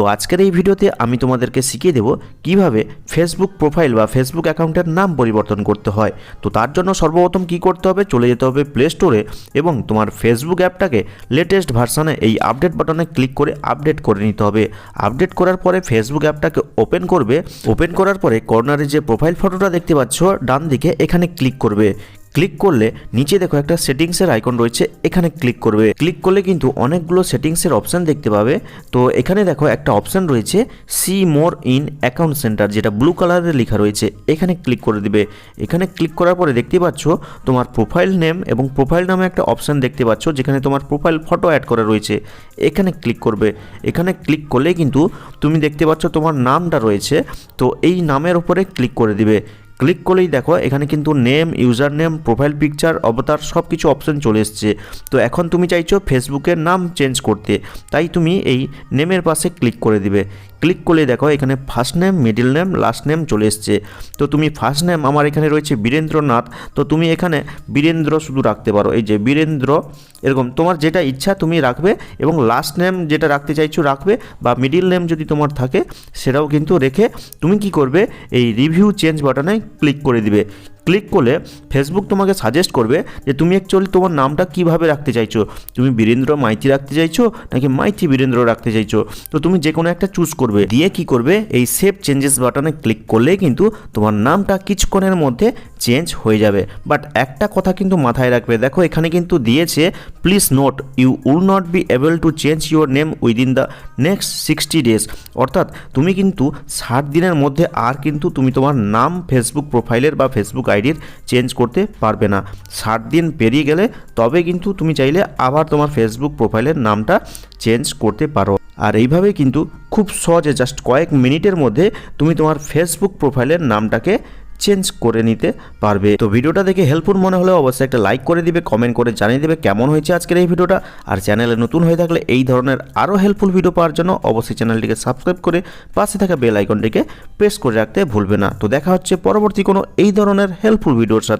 তো আজকের এই ভিডিওতে আমি তোমাদেরকে শিখিয়ে দেবো কীভাবে ফেসবুক প্রোফাইল বা ফেসবুক অ্যাকাউন্টের নাম পরিবর্তন করতে হয়। তো তার জন্য সর্বপ্রথম কি করতে হবে? চলে যেতে হবে প্লে স্টোরে এবং তোমার ফেসবুক অ্যাপটাকে লেটেস্ট ভার্সানে এই আপডেট বাটনে ক্লিক করে আপডেট করে নিতে হবে। আপডেট করার পরে ফেসবুক অ্যাপটাকে ওপেন করবে। ওপেন করার পরে কর্নারে যে প্রোফাইল ফটোটা দেখতে পাচ্ছ ডান দিকে এখানে ক্লিক করবে। ক্লিক করলে নিচে দেখো একটা সেটিংসের আইকন রয়েছে, এখানে ক্লিক করবে। ক্লিক করলে কিন্তু অনেকগুলো সেটিংসের অপশান দেখতে পাবে। তো এখানে দেখো একটা অপশান রয়েছে, see more in account centre, যেটা ব্লু কালারে লেখা রয়েছে, এখানে ক্লিক করে দিবে। এখানে ক্লিক করার পরে দেখতে পাচ্ছ তোমার প্রোফাইল নেম এবং প্রোফাইল নামে একটা অপশান দেখতে পাচ্ছ, যেখানে তোমার প্রোফাইল ফটো অ্যাড করা রয়েছে। এখানে ক্লিক করবে। এখানে ক্লিক করলে কিন্তু তুমি দেখতে পাচ্ছ তোমার নামটা রয়েছে, তো এই নামের উপরে ক্লিক করে দিবে। ক্লিক করলেই দেখো, এখানে কিন্তু name user name profile picture avatar সব কিছু অপশন চলে এসছে। তো এখন তুমি চাইছো ফেসবুকের নাম চেঞ্জ করতে। তাই তুমি এই নেমের পাশে ক্লিক করে দিবে। ক্লিক করলে দেখো, এখানে first name middle name last name চলে এসছে। তো তুমি ফার্স্ট নেম আমার এখানে রয়েছে বীরেন্দ্রনাথ। তো তুমি এখানে বীরেন্দ্র শুধু রাখতে পারো। এই যে বীরেন্দ্র, এরকম তোমার যেটা ইচ্ছা তুমি রাখবে এবং লাস্ট নেম যেটা রাখতে চাইছো রাখবে বা মিডিল নেম যদি তোমার থাকে, সেটাও কিন্তু রেখে তুমি কি করবে, এই রিভিউ চেঞ্জ বাটনে ক্লিক করে দিবে। ক্লিক করলে ফেসবুক তোমাকে সাজেস্ট করবে যে তুমি অ্যাকচুয়ালি তোমার নামটা কীভাবে রাখতে চাইছো? তুমি বীরেন্দ্র মাইতি রাখতে চাইছো নাকি মাইতি বীরেন্দ্র রাখতে চাইছো? তো তুমি যে কোনো একটা চুজ করবে। দিয়ে কি করবে? এই সেভ চেঞ্জেস বাটনে ক্লিক করলেই কিন্তু তোমার নামটা কিছুক্ষণের মধ্যে চেঞ্জ হয়ে যাবে। বাট একটা কথা কিন্তু মাথায় রাখবে। দেখো এখানে কিন্তু দিয়েছে please note you will not be able to change your name within the next sixty days অর্থাৎ তুমি কিন্তু ষাট দিনের মধ্যে আর কিন্তু তুমি তোমার নাম ফেসবুক প্রোফাইলের বা ফেসবুক আইডির চেঞ্জ করতে পারবে না। ষাট দিন পেরিয়ে গেলে তবে কিন্তু তুমি চাইলে আবার তোমার ফেসবুক প্রোফাইলের নামটা চেঞ্জ করতে পারো। আর এইভাবে কিন্তু খুব সহজে জাস্ট কয়েক মিনিটের মধ্যে তুমি তোমার ফেসবুক প্রোফাইলের নামটাকে চেঞ্জ করে নিতে পারবে। তো ভিডিওটা দেখে হেল্পফুল মনে হলে অবশ্যই একটা লাইক করে দিবে কমেন্ট করে জানিয়ে দেবে কেমন হয়েছে আজকের এই ভিডিওটা। আর চ্যানেলে নতুন হয়ে থাকলে এই ধরনের আরও হেল্পফুল ভিডিও পাওয়ার জন্য অবশ্যই চ্যানেলটিকে সাবস্ক্রাইব করে পাশে থাকা বেল আইকনটিকে প্রেস করে রাখতে ভুলবে না। তো দেখা হচ্ছে পরবর্তী কোনো এই ধরনের হেল্পফুল ভিডিওর সাথে।